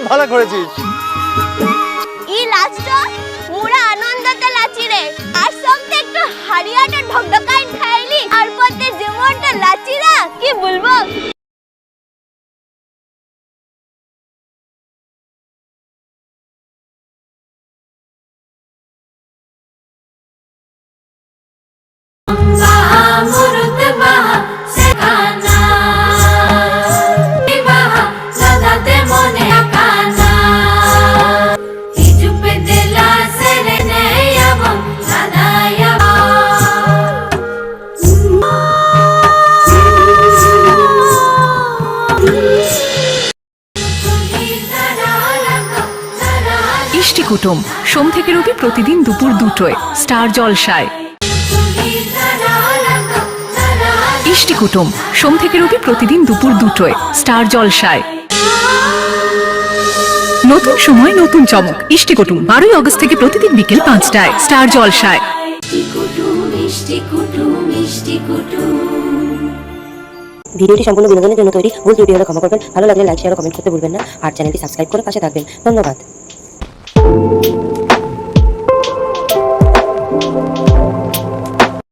করেছিস। এই লাচটা পুরা আনন্দতে লাচি রে। আর সবতে একটু হারিয়াটা ঢকঢকাই খাইলি আর পথে যেমনটা লাচি রা কি বলব? ইষ্টি কুটুম। সোম থেকে রবি প্রতিদিন দুপুর দুটোয়। স্টার জলসায়। ইষ্টি কুটুম। সোম থেকে রবি প্রতিদিন দুপুর দুটোয়। স্টার জলসায়। নতুন সময়, নতুন চমক। ইষ্টি কুটুম। বারোই অগস্ট থেকে প্রতিদিন বিকেল পাঁচটায়। স্টার জলসায়। মিষ্টি মিষ্টি ভিডিওটি সম্পূর্ণ বিনোদনের জন্য তৈরি। ভুল ত্রুটি হলে ক্ষমা করবেন। ভালো লাগলে লাইক শেয়ার কমেন্ট করতে ভুলবেন না। আর চ্যানেলটি সাবস্ক্রাইব করে পাশে থাকবেন। ধন্যবাদ।